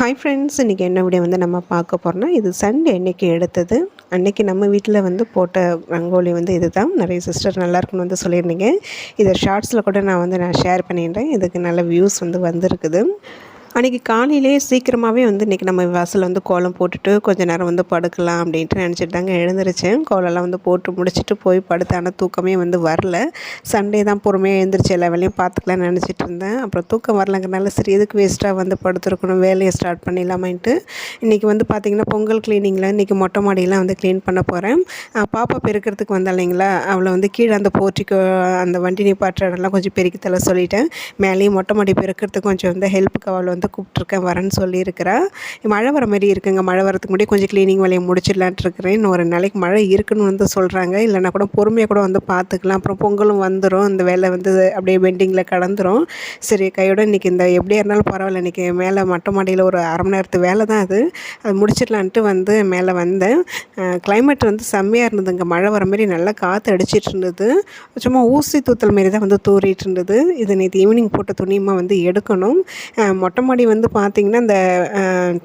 Hi friends இன்றைக்கி என்ன video வந்து நம்ம பார்க்க போகிறோம்னா இது சண்டே அன்னைக்கு எடுத்தது. அன்றைக்கி நம்ம வீட்டில் வந்து போட்ட ரங்கோலி வந்து இது தான் நிறைய சிஸ்டர் நல்லாயிருக்குன்னு வந்து சொல்லியிருந்தீங்க. இதை ஷார்ட்ஸில் கூட நான் வந்து நான் ஷேர் பண்ணிடுறேன். இதுக்கு நல்ல வியூஸ் வந்து வந்திருக்குது. அன்றைக்கி காலையிலே சீக்கிரமாகவே வந்து இன்றைக்கி நம்ம வாசலில் வந்து கோலம் போட்டுட்டு கொஞ்சம் நேரம் வந்து படுக்கலாம் அப்படின்ட்டு நினச்சிட்டு தாங்க எழுந்திரிச்சேன். கோலம்லாம் வந்து போட்டு முடிச்சுட்டு போய் படுத்த ஆனால் தூக்கமே வந்து வரல. சண்டே தான் பொறுமையாக எழுந்திரிச்சு எல்லா வேலையும் பார்த்துக்கலாம்னு நினச்சிட்டு இருந்தேன். அப்புறம் தூக்கம் வரலங்கிறனால சரி எதுக்கு வேஸ்ட்டாக வந்து படுத்துருக்கணும் வேலையை ஸ்டார்ட் பண்ணிடலாமான்ட்டு. இன்றைக்கி வந்து பார்த்திங்கன்னா பொங்கல் க்ளீனிங்கில் இன்றைக்கி மொட்டை மாடியெல்லாம் வந்து க்ளீன் பண்ண போகிறேன் பாப்பா பெருக்கிறதுக்கு வந்தா இல்லைங்களா? அவளை வந்து கீழே அந்த போர்ட்டிக்கு அந்த வண்டி நிப்பாட்டுற இடம்லாம் கொஞ்சம் பெருக்கி சொல்லிட்டேன். மேலேயும் மொட்டை மாடி பெருக்கிறதுக்கு கொஞ்சம் வந்து ஹெல்ப்புக்கு அவளை வந்து வந்து கூப்பிட்ருக்கேன் வரேன்னு சொல்லியிருக்கிறேன். மழை வர மாதிரி இருக்குங்க. மழை வரதுக்கு முன்னாடி கொஞ்சம் க்ளீனிங் வேலையை முடிச்சிடலான்ட்டு இருக்கிறேன். இன்னும் ஒரு நாளைக்கு மழை இருக்குன்னு வந்து சொல்கிறாங்க இல்லைனா கூட பொறுமையாக கூட வந்து பார்த்துக்கலாம். அப்புறம் பொங்கலும் வந்துடும் இந்த வேலை வந்து அப்படியே பெண்டிங்கில் கடந்துடும் சரி கையோட இன்றைக்கி இந்த எப்படியா இருந்தாலும் பரவாயில்ல. இன்றைக்கி மேலே மொட்டை மாடியில் ஒரு அரை மணி நேரத்து வேலை தான் அது. அது முடிச்சிடலான்ட்டு வந்து மேலே வந்தேன். கிளைமேட் வந்து செம்மையாக இருந்ததுங்க. மழை வர மாதிரி நல்லா காற்று அடிச்சிட்டு இருந்தது. சும்மா ஊசி தூத்தல் மாரி தான் வந்து தூறிட்டு இருந்தது. இது நேற்று ஈவினிங் போட்ட துணியுமா வந்து எடுக்கணும். மொட்டை மாடி வந்து பார்த்திங்கன்னா இந்த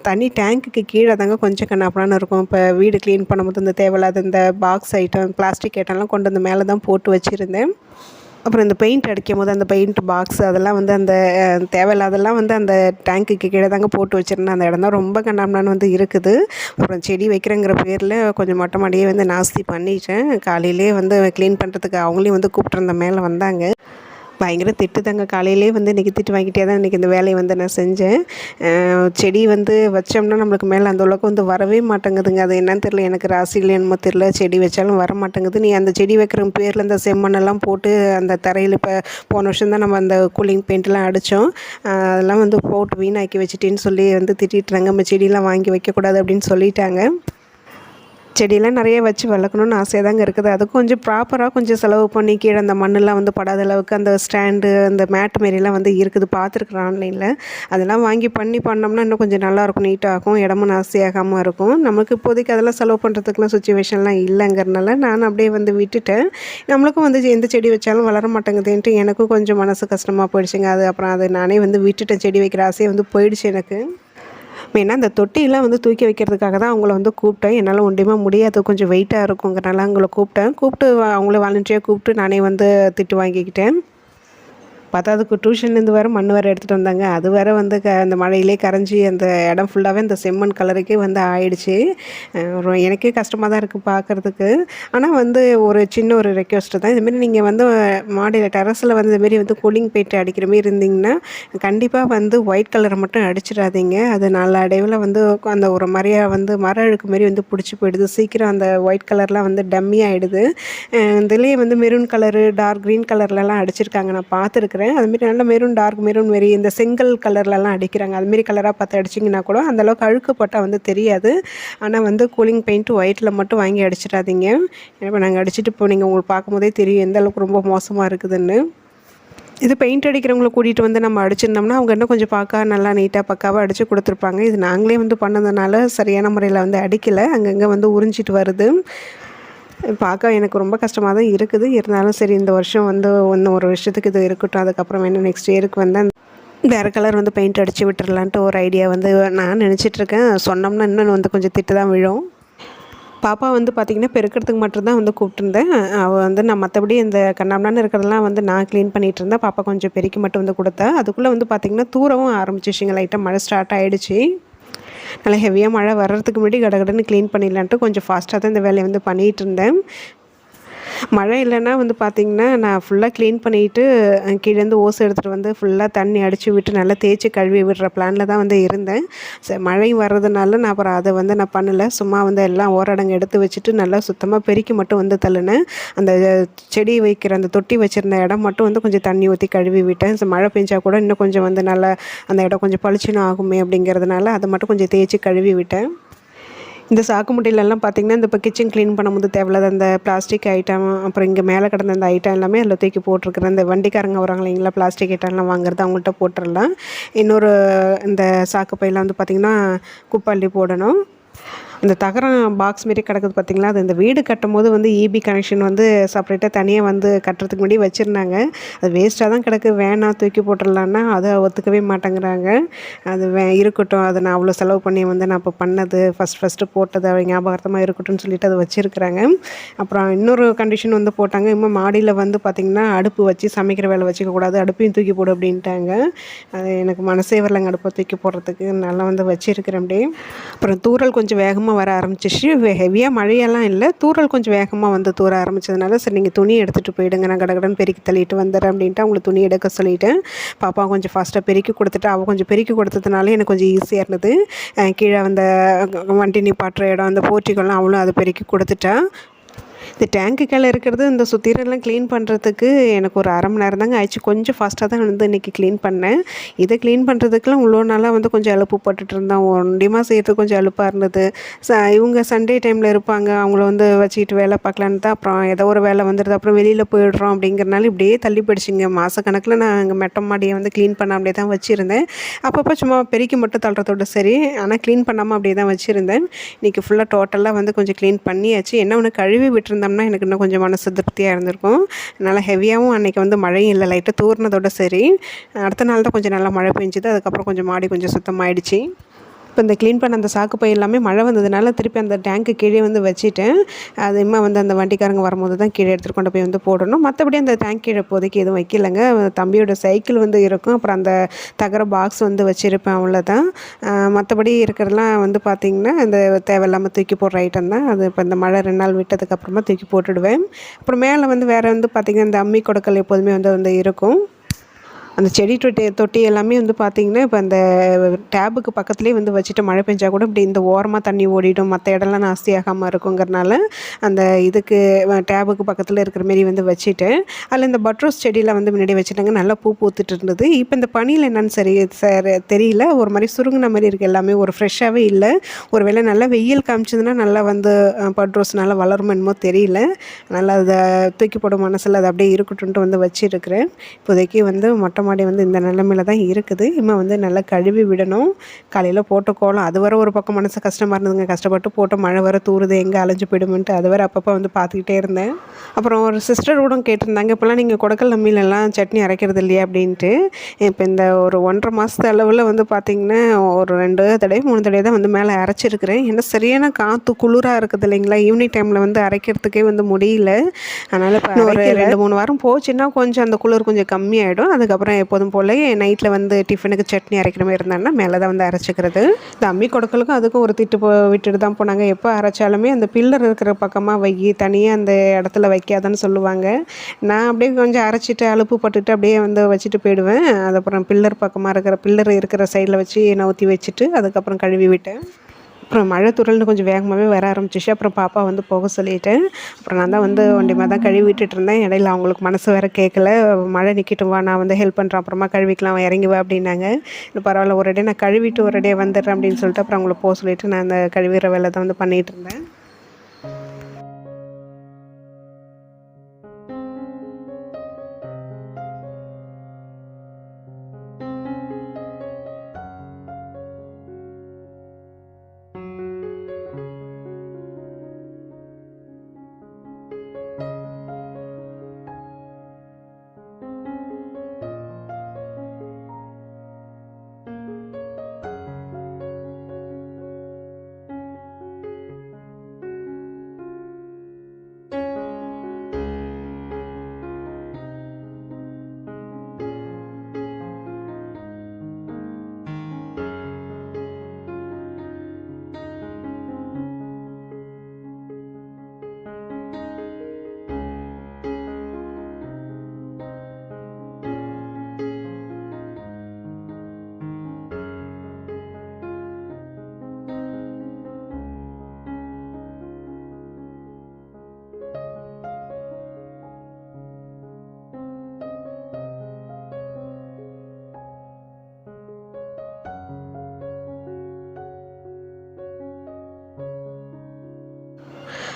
தண்ணி டேங்க்குக்கு கீழே தாங்க கொஞ்சம் கண்ணாப்படான்னு இருக்கும். இப்போ வீடு க்ளீன் பண்ணும்போது இந்த தேவையில்லாத இந்த பாக்ஸ் ஐட்டம் பிளாஸ்டிக் ஐட்டம்லாம் கொண்டு வந்து மேலே தான் போட்டு வச்சுருந்தேன். அப்புறம் இந்த பெயிண்ட் அடிக்கும் போது அந்த பெயிண்ட் பாக்ஸ் அதெல்லாம் வந்து அந்த தேவையில்லாதெல்லாம் வந்து அந்த டேங்க்குக்கு கீழே தாங்க போட்டு வச்சுருந்தேன். அந்த இடம் தான் ரொம்ப கண்ணாமண்ணான்னு வந்து இருக்குது. அப்புறம் செடி வைக்கிறேங்கிற பேரில் கொஞ்சம் மொட்டை மாடியே வந்து நாஸ்தி பண்ணிட்டேன். காலையிலே வந்து க்ளீன் பண்ணுறதுக்கு அவங்களையும் வந்து கூப்பிட்ருந்த மேலே வந்தாங்க. பயங்கர திட்டு தாங்க காலையிலே வந்து இன்றைக்கி திட்டு வாங்கிட்டே தான் இன்றைக்கி இந்த வேலையை வந்து நான் செஞ்சேன். செடி வந்து வச்சோம்னா நம்மளுக்கு மேலே அந்த அளவுக்கு வந்து வரவே மாட்டேங்குதுங்க. அது என்னன்னு தெரில எனக்கு ராசியில் என்னமோ தெரில செடி வச்சாலும் வர மாட்டேங்குது. நீ அந்த செடி வைக்கிற பேரில் இந்த செம்மண்ணெல்லாம் போட்டு அந்த தரையில் இப்போ போன வருஷம் தான் நம்ம அந்த கூலிங் பெயிண்ட்லாம் அடித்தோம் அதெல்லாம் வந்து போட்டு வீணாக்கி வச்சுட்டேன்னு சொல்லி வந்து திட்டிட்டுறாங்க. நம்ம செடியெலாம் வாங்கி வைக்கக்கூடாது அப்படின்னு சொல்லிட்டாங்க. செடியெல்லாம் நிறைய வச்சு வளர்க்கணுன்னு ஆசையாக தாங்க இருக்குது. அது கொஞ்சம் ப்ராப்பராக கொஞ்சம் செலவு பண்ணி கீழே அந்த மண்ணெல்லாம் வந்து படாத அளவுக்கு அந்த ஸ்டாண்டு அந்த மேட் மாரிலாம் வந்து இருக்குது. பார்த்துருக்குறேன் ஆன்லைனில் அதெல்லாம் வாங்கி பண்ணி பண்ணோம்னா இன்னும் கொஞ்சம் நல்லாயிருக்கும் நீட்டாகும் இடமும் நாசியாகாமல் இருக்கும். நமக்கு இப்போதைக்கு அதெல்லாம் செலவு பண்ணுறதுக்குலாம் சுச்சுவேஷன்லாம் இல்லைங்கிறனால நான் அப்படியே வந்து விட்டுட்டேன். நம்மளுக்கும் வந்து எந்த செடி வச்சாலும் வளர மாட்டேங்குதுன்ட்டு எனக்கும் கொஞ்சம் மனசு கஷ்டமாக போயிடுச்சுங்க. அது அப்புறம் அதை நானே வந்து விட்டுட்டேன். செடி வைக்கிற ஆசையை வந்து போயிடுச்சு எனக்கு. மெயினாக அந்த தொட்டியெல்லாம் வந்து தூக்கி வைக்கிறதுக்காக தான் அவங்கள வந்து கூப்பிட்டேன். என்னால் ஒன்றையுமே முடியாது. கொஞ்சம் வெயிட்டாக இருக்குங்கிறனால அவங்கள கூப்பிட்டேன். கூப்பிட்டு அவங்கள வாலண்டியாக கூப்பிட்டு நானே வந்து திட்டு வாங்கிக்கிட்டேன். பத்தாவதுக்கு டியூஷன்லேருந்து வேறு மண் வேறு எடுத்துகிட்டு வந்தாங்க. அது வேறு வந்து க அந்த மழையிலே கரைஞ்சி அந்த இடம் ஃபுல்லாகவே அந்த செம்மண் கலருக்கே வந்து ஆயிடுச்சு. எனக்கே கஷ்டமாக தான் இருக்குது பார்க்குறதுக்கு ஆனால் வந்து ஒரு சின்ன ஒரு ரெக்வஸ்ட்டு தான். இதுமாரி நீங்கள் வந்து மாடியில் டெரஸில் வந்து இதுமாரி வந்து கூலிங் போயிட்டு அடிக்கிற மாரி இருந்தீங்கன்னா கண்டிப்பாக வந்து ஒயிட் கலரை மட்டும் அடிச்சிடாதீங்க. அது நல்ல அடைவில் வந்து அந்த ஒரு மாதிரியாக வந்து மர அழுக்கு மாரி வந்து பிடிச்சி போயிடுது. சீக்கிரம் அந்த ஒயிட் கலர்லாம் வந்து டம்மி ஆகிடுது இதுலேயே வந்து மெரூன் கலரு டார்க் க்ரீன் கலர்லலாம் அடிச்சிருக்காங்க. நான் பார்த்துருக்குறேன். பார்க்குறேன் அதுமாரி நல்ல மெரூன் டார்க் மெரூன் மாரி இந்த செங்கல் கலர்லலாம் அடிக்கிறாங்க. அதுமாரி கலராக பார்த்து அடிச்சிங்கன்னா கூட அந்தளவுக்கு அழுக்கு போட்டால் வந்து தெரியாது. ஆனால் வந்து கூலிங் பெயிண்ட் ஒயிட்டில் மட்டும் வாங்கி அடிச்சிடாதீங்க. இப்போ நாங்கள் அடிச்சுட்டு போனீங்க உங்களுக்கு பார்க்கும்போதே தெரியும் எந்த அளவுக்கு ரொம்ப மோசமாக இருக்குதுன்னு. இது பெயிண்ட் அடிக்கிறவங்கள கூட்டிகிட்டு வந்து நம்ம அடிச்சிருந்தோம்னா அவங்க இன்னும் கொஞ்சம் பார்க்க நல்லா நீட்டாக பக்காவாக அடித்து கொடுத்துருப்பாங்க. இது நாங்களே வந்து பண்ணதுனால சரியான முறையில் வந்து அடிக்கலை. அங்கங்கே வந்து உறிஞ்சிட்டு வருது. பார்க்க எனக்கு ரொம்ப கஷ்டமாக தான் இருக்குது. இருந்தாலும் சரி இந்த வருஷம் வந்து ஒன்று ஒரு வருஷத்துக்கு இது இருக்கட்டும். அதுக்கப்புறம் என்ன நெக்ஸ்ட் இயருக்கு வந்து வேறு கலர் வந்து பெயிண்ட் அடித்து விட்டுறலான்ட்டு ஒரு ஐடியா வந்து நான் நினச்சிட்ருக்கேன் சொன்னோம்னா இன்னும் வந்து கொஞ்சம் திட்டு தான் விழும். பாப்பா வந்து பார்த்திங்கன்னா பெருக்கிறதுக்கு மட்டும்தான் வந்து கூப்பிட்டுருந்தேன். அவள் வந்து நான் மற்றபடி இந்த கண்ணாமண்ணான்னு இருக்கிறதெல்லாம் வந்து நான் க்ளீன் பண்ணிகிட்டு இருந்தேன். பாப்பா கொஞ்சம் பெருக்கி மட்டும் வந்து கொடுத்தேன் அதுக்குள்ளே வந்து பார்த்திங்கன்னா தூரவும் ஆரம்பிச்சிச்சிங்க லைட்டாக மழை ஸ்டார்ட் ஆகிடுச்சு நல்லா ஹெவியாக மழை வர்றதுக்கு முன்னாடி கடகடன்னு க்ளீன் பண்ணிடலான்ட்டு கொஞ்சம் ஃபாஸ்ட்டாக தான் இந்த வேலையை வந்து பண்ணிகிட்டு இருந்தேன். மழை இல்லைன்னா வந்து பார்த்திங்கன்னா நான் ஃபுல்லாக க்ளீன் பண்ணிவிட்டு கீழேருந்து ஓசை எடுத்துகிட்டு வந்து ஃபுல்லாக தண்ணி அடித்து விட்டு நல்லா தேய்ச்சி கழுவி விடுற பிளானில் தான் வந்து இருந்தேன். சரி மழை வர்றதுனால நான் அப்புறம் அதை வந்து நான் பண்ணலை. சும்மா வந்து எல்லாம் ஓரடங்கு எடுத்து வச்சுட்டு நல்லா சுத்தமாக பெருக்கி மட்டும் வந்து தள்ளினேன். அந்த செடி வைக்கிற அந்த தொட்டி வச்சுருந்த இடம் மட்டும் வந்து கொஞ்சம் தண்ணி ஊற்றி கழுவி விட்டேன். மழை பெஞ்சால் கூட இன்னும் கொஞ்சம் வந்து நல்லா அந்த இடம் கொஞ்சம் பளிச்சுன்னு ஆகுமே அப்படிங்கிறதுனால அதை மட்டும் கொஞ்சம் தேய்ச்சி கழுவி விட்டேன். இந்த சாக்கு முட்டையிலலாம் பார்த்திங்கன்னா இந்த இப்போ கிச்சன் க்ளீன் பண்ணும்போது தேவையில்லாத அந்த பிளாஸ்டிக் ஐட்டம் அப்புறம் இங்கே மேலே கிடந்த அந்த ஐட்டம் எல்லாமே அதில் தூக்கி போட்டிருக்கிறேன். இந்த வண்டிக்காரங்க வராங்க இல்லைங்களா பிளாஸ்டிக் ஐட்டம்லாம் வாங்குறது அவங்கள்ட்ட போட்டுடலாம் இன்னொரு இந்த சாக்கு பையெல்லாம் வந்து பார்த்திங்கன்னா குப்பாள்ளி போடணும். அந்த தகரம் பாக்ஸ் மாரி கிடக்குது பார்த்தீங்களா அது இந்த வீடு கட்டும்போது வந்து இபி கனெக்ஷன் வந்து செப்பரேட்டாக தனியாக வந்து கட்டுறதுக்கு முன்னாடி வச்சுருந்தாங்க. அது வேஸ்ட்டாக தான் கிடக்கு. வேணாம் தூக்கி போட்டுடலான்னா அதை ஒத்துக்கவே மாட்டேங்கிறாங்க. அது வே இருக்கட்டும். அதை நான் அவ்வளோ செலவு பண்ணி வந்து நான் இப்போ பண்ணது ஃபஸ்ட் ஃபஸ்ட்டு போட்டது அவங்க ஞாபகார்த்தமாக இருக்கட்டும்னு சொல்லிட்டு அதை வச்சுருக்குறாங்க. அப்புறம் இன்னொரு கண்டிஷன் வந்து போட்டாங்க. இன்னும் மாடியில் வந்து பார்த்திங்கன்னா அடுப்பு வச்சு சமைக்கிற வேலை வச்சுக்கக்கூடாது அடுப்பையும் தூக்கி போடு அப்படின்ட்டாங்க. அது எனக்கு மனசே வரலங்க அடுப்பை தூக்கி போடுறதுக்கு. நல்லா வந்து வச்சுருக்கிறேன் அப்படியே. அப்புறம் தூறல் கொஞ்சம் வேகமாக வர ஆரம்பிச்சிச்சு ஹெவியாக மழையெல்லாம் இல்லை. தூறல் கொஞ்சம் வேகமாக வந்து தூர ஆரம்பிச்சதுனால சரி நீங்கள் துணி எடுத்துகிட்டு போயிடுங்க. நான் கடகடன் பெருக்கி தள்ளிட்டு வந்துடுறேன் அப்படின்ட்டு அவங்களுக்கு துணி எடுக்க சொல்லிட்டேன். பாப்பா கொஞ்சம் ஃபாஸ்ட்டாக பெருக்கி கொடுத்துட்டு அவள் கொஞ்சம் பெருக்கி கொடுத்ததுனால எனக்கு கொஞ்சம் ஈஸியாக இருந்தது. கீழே அந்த வண்டி நிப்பாட்டுற இடம் அந்த போர்ட்டிகள்லாம் அவளும் அதை பெருக்கி கொடுத்துட்டா. இந்த டேங்க்கு கீழே இருக்கிறது இந்த சுத்திரெல்லாம் க்ளீன் பண்ணுறதுக்கு எனக்கு ஒரு அரை மணி நேரம் தாங்க ஆயிடுச்சு. கொஞ்சம் ஃபாஸ்ட்டாக தான் வந்து இன்றைக்கி க்ளீன் பண்ணேன். இதை க்ளீன் பண்ணுறதுக்குலாம் இவ்வளோ நாளாக வந்து கொஞ்சம் அலுப்பு போட்டுட்டு இருந்தேன். ஒண்டியமாக செய்கிறதுக்கு கொஞ்சம் அலுப்பாக இருந்தது. ச இவங்க சண்டே டைமில் இருப்பாங்க. அவங்கள வந்து வச்சுக்கிட்டு வேலை பார்க்கலான்னு தான். அப்புறம் ஏதோ ஒரு வேலை வந்துடுது அப்புறம் வெளியில் போயிடுறோம் அப்படிங்கிறனால இப்படியே தள்ளி போயிடுச்சுங்க. மாதக்கணக்கில் நான் அங்கே மெட்ட மாடியை வந்து க்ளீன் பண்ண அப்படியே தான் வச்சுருந்தேன். அப்பப்போ சும்மா பெருக்கி மட்டும் தள்ளுறதோட சரி. ஆனால் க்ளீன் பண்ணாமல் அப்படியே தான் வச்சுருந்தேன். இன்றைக்கி ஃபுல்லாக டோட்டலாக வந்து கொஞ்சம் க்ளீன் பண்ணியாச்சு. என்ன ஒன்று கழுவி விட்டுருந்தோம்னா எனக்கு இன்னும் கொஞ்சம் மனசு திருப்தியாக இருந்திருக்கும். நல்லா ஹெவியாகவும் அன்றைக்கி வந்து மழையும் இல்லை லைட்டாக தூர்னதோட சரி. அடுத்த நாள் தான் கொஞ்சம் நல்லா மழை பெஞ்சுது. அதுக்கப்புறம் கொஞ்சம் மாடி கொஞ்சம் சுத்தமாகிடுச்சு இப்போ இந்த க்ளீன் பண்ண அந்த சாக்கு பை எல்லாமே மழை வந்ததுனால திருப்பி அந்த டேங்க்கு கீழே வந்து வச்சுட்டேன். அது இம்மா வந்து அந்த வண்டிக்காரங்க வரும்போது தான் கீழே எடுத்துகிட்டு கொண்டு போய் வந்து போடணும். மற்றபடி அந்த டேங்க் கீழே இப்போதைக்கு எதுவும் வைக்கலைங்க. தம்பியோட சைக்கிள் வந்து இருக்கும். அப்புறம் அந்த தகர பாக்ஸ் வந்து வச்சுருப்பேன் அவ்வளோதான் மற்றபடி இருக்கிறதெல்லாம் வந்து பார்த்திங்கன்னா இந்த தேவையில்லாமல் தூக்கி போடுற ஐட்டம் தான். அது இப்போ இந்த மழை ரெண்டு நாள் விட்டதுக்கப்புறமா தூக்கி போட்டுடுவேன். அப்புறம் மேலே வந்து வேறு வந்து பார்த்திங்கன்னா இந்த அம்மி கொடுக்கல் எப்போதுமே வந்து வந்து இருக்கும். அந்த செடி தொட்டி தொட்டி எல்லாமே வந்து பார்த்திங்கன்னா இப்போ அந்த டேபுக்கு பக்கத்துலேயே வந்து வச்சுட்டு மழை பெஞ்சால் கூட இப்படி இந்த ஓரமாக தண்ணி ஓடிடும். மற்ற இடம்லாம் நாஸ்தியாகாமல் இருக்குங்கிறனால அந்த இதுக்கு டேபுக்கு பக்கத்தில் இருக்கிற மாரி வந்து வச்சுட்டு அதில் இந்த பட்ரோஸ் செடியில் வந்து முன்னாடி வச்சுட்டாங்க. நல்லா பூ பூத்துட்டு இருந்தது. இப்போ இந்த பனியில் என்னன்னு சரி சார் தெரியல. ஒரு மாதிரி சுருங்கின மாதிரி இருக்குது எல்லாமே. ஒரு ஃப்ரெஷ்ஷாகவே இல்லை. ஒரு வேளை நல்லா வெயில் காமிச்சதுன்னா நல்லா வந்து பட்ரோஸ் நல்லா வளருமோ என்னமோ தெரியல. நல்லா அதை தூக்கி போடும் மனசில் அது அப்படியே இருக்கட்டும்ட்டு வந்து வச்சுருக்கிறேன். இப்போதைக்கு வந்து மொட்டை மாடி வந்து இந்த நிலமையில தான் இருக்குது. இனிமேல் வந்து நல்லா கழுவி விடணும். காலையில் போட்ட கோலம். அது வர ஒரு பக்கம் மனசு கஷ்டமாக இருந்ததுங்க. கஷ்டப்பட்டு போட்டு மழை வர தூருது. எங்கே அலைஞ்சு போயிடுமென்ட்டு அது வரை அப்பப்போ வந்து பார்த்துக்கிட்டே இருந்தேன். அப்புறம் ஒரு சிஸ்டர் கூட கேட்டிருந்தாங்க. இப்போல்லாம் நீங்கள் குடக்கல் நம்பிலெல்லாம் சட்னி அரைக்கிறது இல்லையா? அப்படின்ட்டு. இப்போ இந்த ஒரு ஒன்றரை மாதத்து அளவில் வந்து பார்த்திங்கன்னா ஒரு ரெண்டு தடவை மூணு தடவை தான் வந்து மேலே அரைச்சிருக்கிறேன். ஏன்னா சரியான காற்று குளிராக இருக்குது இல்லைங்களா? ஈவினிங் டைமில் வந்து அரைக்கிறதுக்கே வந்து முடியல. அதனால் இப்போ ஒரு ரெண்டு மூணு வாரம் போச்சுன்னா கொஞ்சம் அந்த குளிர் கொஞ்சம் கம்மியாயிடும். அதுக்கப்புறம் எப்போதும் போல். நைட்டில் வந்து டிஃபனுக்கு சட்னி அரைக்கிற மாதிரி இருந்தாங்கன்னா மேலே தான் வந்து அரைச்சிக்கிறது. இந்த அம்மி கொடுக்கலுக்கும் அதுக்கும் ஒரு திட்டு போ விட்டுட்டு தான் போனாங்க. எப்போ அரைச்சாலுமே அந்த பில்லர் இருக்கிற பக்கமாக வை தனியாக அந்த இடத்துல வைக்காதன்னு சொல்லுவாங்க. நான் அப்படியே கொஞ்சம் அரைச்சிட்டு அலுப்பு பட்டுட்டு அப்படியே வந்து வச்சுட்டு போயிடுவேன். அதுக்கப்புறம் பில்லர் பக்கமாக இருக்கிற பில்லர் இருக்கிற சைடில் வச்சு நவுத்தி வச்சுட்டு அதுக்கப்புறம் கழுவி விட்டேன். அப்புறம் மழை துறல்னு கொஞ்சம் வேகமாகவே வர ஆரம்பிச்சிச்சு. அப்புறம் பாப்பா வந்து போக சொல்லிட்டேன் அப்புறம் நான் தான் வந்து ஒண்டியமாக தான் கழுவி விட்டுட்டு இருந்தேன். இடையில அவங்களுக்கு மனசு வேற கேட்கல மழை நிற்கட்டும் வா நான் வந்து ஹெல்ப் பண்ணுறேன் அப்புறமா கழுவிக்கலாம் இறங்கி வா அப்படின்னாங்க. இன்னும் பரவாயில்ல ஒரு அடியே நான் கழுவிட்டு ஒரு அடியே வந்துடுறேன் அப்படின்னு சொல்லிட்டு அப்புறம் அவங்கள போக சொல்லிட்டு நான் அந்த கழுவிற வேலை தான் வந்து பண்ணிகிட்டு இருந்தேன்.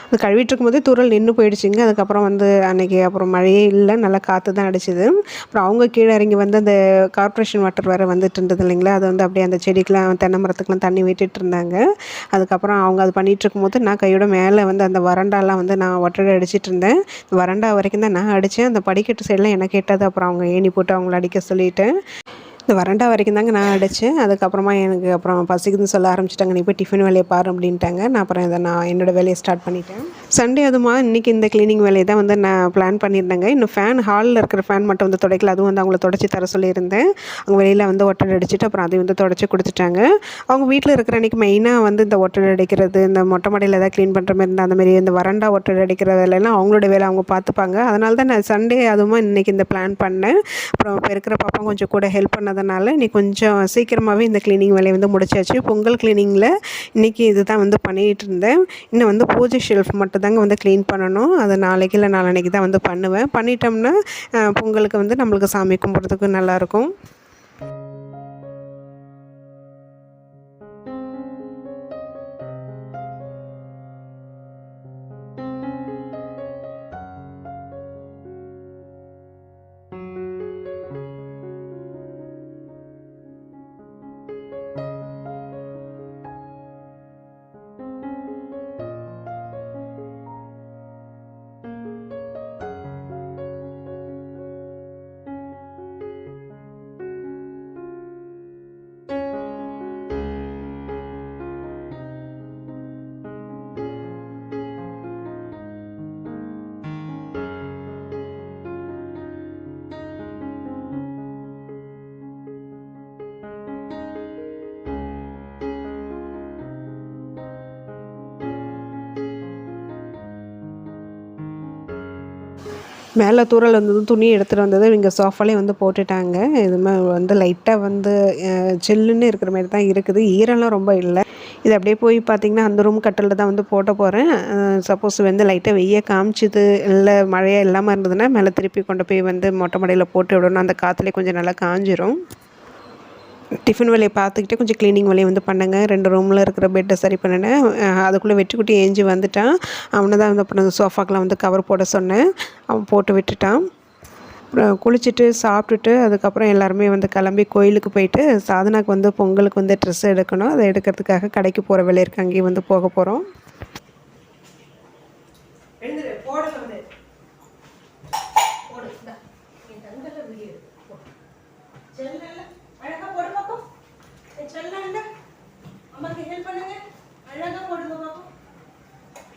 அது கழுவிட்டு இருக்கும்போதே தூரல் நின்று போயிடுச்சுங்க. அதுக்கப்புறம் வந்து அன்றைக்கி அப்புறம் மழையே இல்லை. நல்லா காற்று தான் அடிச்சுது. அப்புறம் அவங்க கீழே இறங்கி வந்து அந்த கார்ப்பரேஷன் வாட்டர் வேறு வந்துட்டு இருந்தது இல்லைங்களா? அது வந்து அப்படியே அந்த செடிக்கெலாம் தென்னை மரத்துக்கெலாம் தண்ணி விட்டுட்டு இருந்தாங்க. அதுக்கப்புறம் அவங்க அது பண்ணிகிட்டு இருக்கும்போது நான் கையோட மேலே வந்து அந்த வறண்டாலாம் வந்து நான் ஒட்டடை அடிச்சிட்டு இருந்தேன். வறண்டா வரைக்கும் தான் நான் அடித்தேன். அந்த படிக்கட்டு சைடெலாம் எனக்கு கேட்டது? அப்புறம் அவங்க ஏணி போட்டு அவங்கள அடிக்க சொல்லிவிட்டேன் இந்த வரண்டா வரைக்கும் தாங்க நான் அடித்தேன் அதுக்கப்புறமா எனக்கு அப்புறம் பசிக்குதுன்னு சொல்ல ஆரம்பிச்சிட்டாங்க. நீ போய் டிஃபன் வேலையை பாரு அப்படின்ட்டாங்க. நான் அப்புறம் இதை நான் என்னோடய வேலையை ஸ்டார்ட் பண்ணிட்டேன். சண்டே அதுமா இன்றைக்கி இந்த க்ளீனிங் வேலையை தான் வந்து நான் பிளான் பண்ணியிருந்தேங்க. இன்னும் ஃபேன் ஹாலில் இருக்கிற ஃபேன் மட்டும் வந்து துடைக்கல. அதுவும் வந்து அவங்கள தொடச்சி தர சொல்லியிருந்தேன். அவங்க வெளியில் வந்து ஒட்டடை அடிச்சுட்டு அப்புறம் அதையும் வந்து தொடச்சி கொடுத்துட்டாங்க. அவங்க வீட்டில் இருக்கிற அன்றைக்கி மெயினாக வந்து இந்த ஒட்டடை அடிக்கிறது இந்த மொட்டை மாடியில் ஏதாவது க்ளீன் பண்ணுற மாதிரி இருந்தால் அந்த மாதிரி இந்த வரண்டா ஒட்டடை அடிக்கிற வேலையெல்லாம் அவங்களோட வேலை அவங்க பார்த்துப்பாங்க. அதனால தான் நான் சண்டே அதுவும் இன்றைக்கி இந்த பிளான் பண்ணேன். அப்புறம் இப்போ இருக்கிற பாப்பா கொஞ்சம் கூட ஹெல்ப் அதனால் இன்றைக்கி கொஞ்சம் சீக்கிரமாகவே இந்த க்ளீனிங் வேலையை வந்து முடிச்சாச்சு. பொங்கல் க்ளீனிங்கில் இன்றைக்கி இது தான் வந்து பண்ணிகிட்டு இருந்தேன். இன்னும் வந்து பூஜை ஷெல்ஃப் மட்டும் தாங்க வந்து க்ளீன் பண்ணணும். அது நாளைக்கு இல்லை நாளன்னைக்கு தான் வந்து பண்ணுவேன். பண்ணிட்டோம்னா பொங்கலுக்கு வந்து நம்மளுக்கு சாமி கும்பிட்றதுக்கு நல்லாயிருக்கும் மேலே தூரல் வந்ததும் துணி எடுத்துகிட்டு வந்தது இங்கே சோஃபாலே வந்து போட்டுட்டாங்க. இதுமே வந்து லைட்டாக வந்து சில்லுன்னு இருக்கிற மாதிரி தான் இருக்குது. ஈரம்லாம் ரொம்ப இல்லை. இது அப்படியே போய் பார்த்திங்கன்னா அந்த ரூம் கட்டலில் தான் வந்து போட்ட போகிறேன் சப்போஸ் வந்து லைட்டாக வெய்ய காமிச்சிது இல்லை மழையாக இல்லாமல் இருந்ததுன்னா மேலே திருப்பி கொண்டு போய் வந்து மொட்டை மடையில் போட்டு விடணும். அந்த காற்றுலேயே கொஞ்சம் நல்லா காஞ்சிரும். டிஃபன் வேலையை பார்த்துக்கிட்டே கொஞ்சம் க்ளீனிங் வேலையை வந்து பண்ணேங்க. ரெண்டு ரூமில் இருக்கிற பெட்டை சரி பண்ணினேன். அதுக்குள்ளே வெட்டிக்குட்டி ஏஞ்சி வந்துட்டான். அவனை தான் வந்து அப்புறம் சோஃபாக்கெலாம் வந்து கவர் போட சொன்னேன். அவன் போட்டு விட்டுட்டான். அப்புறம் குளிச்சுட்டு சாப்பிட்டுட்டு அதுக்கப்புறம் எல்லாருமே வந்து கிளம்பி கோயிலுக்கு போயிட்டு சாதனாக்கு வந்து பொங்கலுக்கு வந்து ட்ரெஸ் எடுக்கணும். அதை எடுக்கிறதுக்காக கடைக்கு போகிற வேலை இருக்குது அங்கேயும் வந்து போக போகிறோம்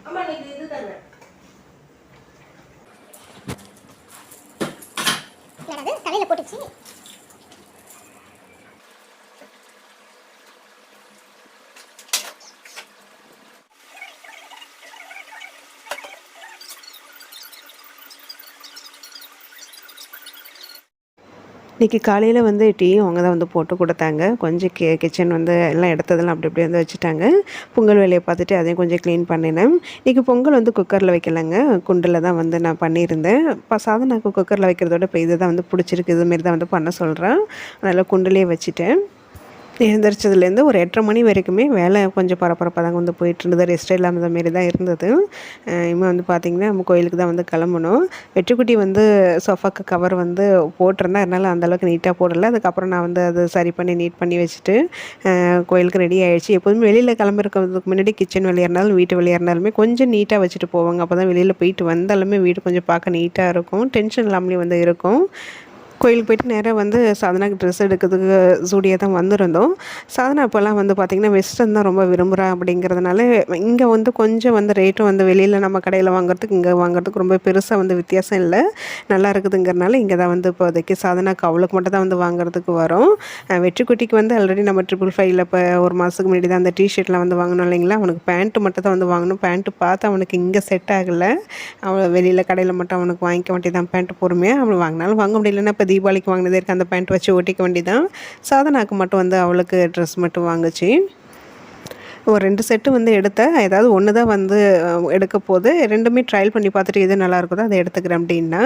அம்மா நீங்க இது தருவேன் என்னது? தலையில போட்டுச்சு. இன்றைக்கி காலையில் வந்து டீயும் அவங்க தான் வந்து போட்டு கொடுத்தாங்க. கொஞ்சம் கி கிச்சன் வந்து எல்லாம் எடுத்ததெல்லாம் அப்படி இப்படி வந்து வச்சுட்டாங்க. பொங்கல் வேலையை பார்த்துட்டு அதையும் கொஞ்சம் க்ளீன் பண்ணினேன். இன்றைக்கி பொங்கல் வந்து குக்கரில் வைக்கலைங்க. குண்டில் தான் வந்து நான் பண்ணியிருந்தேன். இப்போ நான் குக்கரில் வைக்கிறதோட இப்போ இதை தான் வந்து பிடிச்சிருக்கு. இதுமாரி தான் வந்து பண்ண சொல்கிறேன் அதனால் குண்டிலே வச்சுட்டேன். எழுந்திரிச்சதுலேருந்து ஒரு எட்டரை மணி வரைக்குமே வேலை கொஞ்சம் பரபரப்பாக தாங்க வந்து போயிட்டு இருந்தது ரெஸ்ட் இல்லாமல் மாரி தான் இருந்தது. இனிமேல் வந்து பார்த்திங்கன்னா நம்ம கோயிலுக்கு தான் வந்து கிளம்பணும். வெற்றிக்குட்டி வந்து சோஃபாக்கு கவர் வந்து போட்டிருந்தேன் அதனால் அந்தளவுக்கு நீட்டாக போடலை. அதுக்கப்புறம் நான் வந்து அது சரி பண்ணி நீட் பண்ணி வச்சுட்டு கோயிலுக்கு ரெடி ஆகிடுச்சு எப்போதுமே வெளியில் கிளம்பிருக்கிறதுக்கு முன்னாடி கிச்சன் வெளியாக இருந்தாலும் வீட்டு வெளியாக இருந்தாலுமே கொஞ்சம் நீட்டாக வச்சுட்டு போவாங்க. அப்போ தான் வெளியில் போயிட்டு வந்தாலுமே வீடு கொஞ்சம் பார்க்க நீட்டாக இருக்கும். டென்ஷன் இல்லாமலே வந்து இருக்கும். கோயிலுக்கு போயிட்டு நேராக வந்து சாதனாக்கு ட்ரெஸ் எடுக்கிறதுக்கு ஜூடியாக தான் வந்திருந்தோம். சாதனா இப்போல்லாம் வந்து பார்த்திங்கன்னா வெஸ்டர்ன் தான் ரொம்ப விரும்புகிறா அப்படிங்கிறதுனால இங்கே வந்து கொஞ்சம் வந்து ரேட்டும் வந்து வெளியில் நம்ம கடையில் வாங்குறதுக்கு இங்கே வாங்குறதுக்கு ரொம்ப பெருசாக வந்து வித்தியாசம் இல்லை. நல்லா இருக்குதுங்கிறனால இங்கே தான் வந்து இப்போதைக்கு சாதனாக்கு அவளுக்கு மட்டும் தான் வந்து வாங்குறதுக்கு வரும். வெற்றிக்குட்டிக்கு வந்து ஆல்ரெடி நம்ம ட்ரிபிள் ஃபைவ்ல இப்போ ஒரு மாதத்துக்கு முன்னாடி தான் அந்த டிஷர்ட்லாம் வந்து வாங்கணும் இல்லைங்களா? அவனுக்கு பேண்ட்டு மட்டும் தான் வந்து வாங்கணும். பேண்ட்டு பார்த்து அவனுக்கு இங்கே செட் ஆகலை. அவன் வெளியில் கடையில் மட்டும் அவனுக்கு வாங்கிக்க வேண்டியதான் பேண்ட்டு பொறுமையாக அவன் வாங்கினாலும் வாங்க முடியலன்னா இப்போ தீபாவளிக்கு வாங்கினதே இருக்கு. அந்த பேண்ட் வச்சு ஓட்டிக்க வேண்டியதான் சாதனாக்கு மட்டும் வந்து அவளுக்கு ட்ரெஸ் மட்டும் வாங்குச்சு. ஒரு ரெண்டு செட்டு வந்து எடுத்தேன். ஏதாவது ஒன்று தான் வந்து எடுக்க போது. ரெண்டுமே ட்ரையல் பண்ணி பார்த்துட்டு எது நல்லா இருக்குதோ அதை எடுத்துக்கிறேன் அப்படின்னா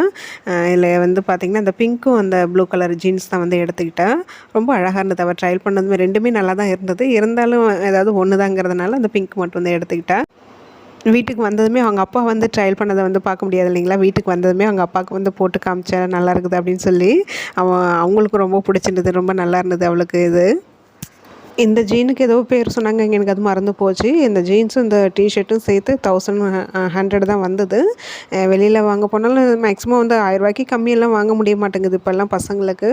இதில் வந்து பார்த்திங்கன்னா அந்த பிங்க்கும் அந்த ப்ளூ கலர் ஜீன்ஸ் தான் வந்து எடுத்துக்கிட்டேன். ரொம்ப அழகாக இருந்தது. அவள் ட்ரையல் பண்ணதுமே ரெண்டுமே நல்லா தான் இருந்தது. இருந்தாலும் ஏதாவது ஒன்று தாங்கிறதுனால அந்த பிங்க் மட்டும் வந்து எடுத்துக்கிட்டேன். வீட்டுக்கு வந்ததுமே அவங்க அப்பா வந்து ட்ரையல் பண்ணதை வந்து பார்க்க முடியாது இல்லைங்களா? வீட்டுக்கு வந்ததுமே அவங்க அப்பாவுக்கு வந்து போட்டு காமிச்சா நல்லா இருக்குது அப்படின்னு சொல்லி அவன் அவங்களுக்கு ரொம்ப பிடிச்சிருந்தது ரொம்ப நல்லா இருந்தது அவளுக்கு இது. இந்த ஜீனுக்கு ஏதோ பேர் சொன்னாங்க. எனக்கு அது மறந்து போச்சு. இந்த ஜீன்ஸும் இந்த டிஷர்ட்டும் சேர்த்து தௌசண்ட் ஹண்ட்ரட் தான் வந்தது. வெளியில் வாங்க போனாலும் மேக்ஸிமம் வந்து ஆயிரரூபாய்க்கு கம்மியெல்லாம் வாங்க முடிய மாட்டேங்குது இப்போல்லாம் பசங்களுக்கு.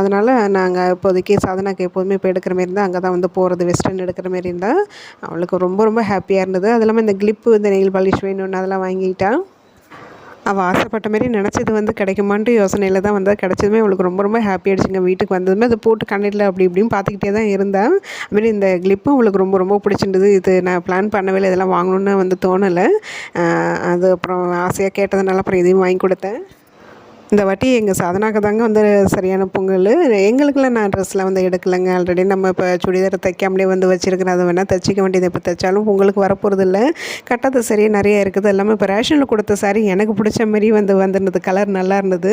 அதனால் நாங்கள் இப்போதைக்கு சாதனாக்கு எப்போதுமே இப்போ எடுக்கிற மாரி இருந்தால் அங்கே தான் வந்து போகிறது வெஸ்டர்ன் எடுக்கிற மாரி இருந்தால் அவளுக்கு ரொம்ப ரொம்ப ஹாப்பியாக இருந்தது. அது இல்லாமல் இந்த கிளிப்பு இந்த நெயில் பாலிஷ் வேணும்னு அதெல்லாம் வாங்கிட்டா. அவள் ஆசைப்பட்ட மாரி நினச்சது வந்து கிடைக்குமான்ட்டு யோசனையில் தான் வந்தால் கிடச்சதுமே அவளுக்கு ரொம்ப ரொம்ப ஹாப்பி ஆகிடுச்சுங்க வீட்டுக்கு வந்ததுமே அதை போட்டு கண்ணில் அப்படி இப்படின்னு பார்த்துக்கிட்டே தான் இருந்தேன். அதுமாரி இந்த கிளிப்பும் அவளுக்கு ரொம்ப ரொம்ப பிடிச்சிருந்தது. இது நான் பிளான் பண்ணவே இல்லை. இதெல்லாம் வாங்கணுன்னு வந்து தோணலை. அது அப்புறம் ஆசையாக கேட்டதுனால அப்புறம் இதையும் வாங்கி கொடுத்தேன். இந்த வாட்டி எங்கள் சாதனாக்கு தாங்க வந்து சரியான பொங்கல். எங்களுக்கெல்லாம் நான் ட்ரெஸ்லாம் வந்து எடுக்கலைங்க. ஆல்ரெடி நம்ம இப்போ சுடிதார் தைக்காமலே வந்து வச்சுருக்கிறேன் அதை வேணால் தைச்சிக்க வேண்டியது இப்போ தைச்சாலும் பொங்கலுக்கு வரப்போகிறது இல்லை கட்டாத சரியாக நிறைய இருக்குது. எல்லாமே இப்போ ரேஷனில் கொடுத்த சாரி எனக்கு பிடிச்ச மாதிரி வந்து வந்திருந்தது. கலர் நல்லா இருந்தது.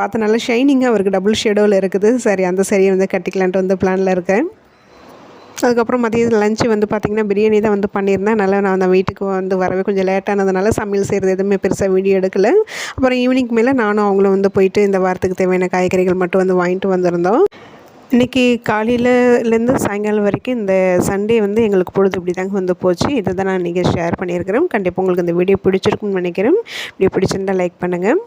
பார்த்து நல்லா ஷைனிங்காக அவருக்கு டபுள் ஷேடோவில் இருக்குது. சரி அந்த சரியை வந்து கட்டிக்கலான்ட்டு வந்து பிளானில் இருக்கேன். அதுக்கப்புறம் மதியம் லஞ்சு வந்து பார்த்திங்கன்னா பிரியாணி தான் வந்து பண்ணியிருந்தேன். நல்லா நான் அந்த வீட்டுக்கு வந்து வரவே கொஞ்சம் லேட்டானதுனால சமையல் செய்கிறது எதுவுமே பெருசாக வீடியோ எடுக்கலை. அப்புறம் ஈவினிங் மேலே நானும் அவங்களும் வந்து போயிட்டு இந்த வாரத்துக்கு தேவையான காய்கறிகள் மட்டும் வந்து வாங்கிட்டு வந்திருந்தோம். இன்றைக்கி காலையிலேருந்து சாயங்காலம் வரைக்கும் இந்த சண்டே வந்து எங்களுக்கு பொழுது இப்படி தாங்க வந்து போச்சு. இதை தான் நான் இன்றைக்கி ஷேர் பண்ணியிருக்கிறேன். கண்டிப்பாக உங்களுக்கு இந்த வீடியோ பிடிச்சிருக்குன்னு நினைக்கிறேன். இப்படி பிடிச்சிருந்தால் லைக் பண்ணுங்கள்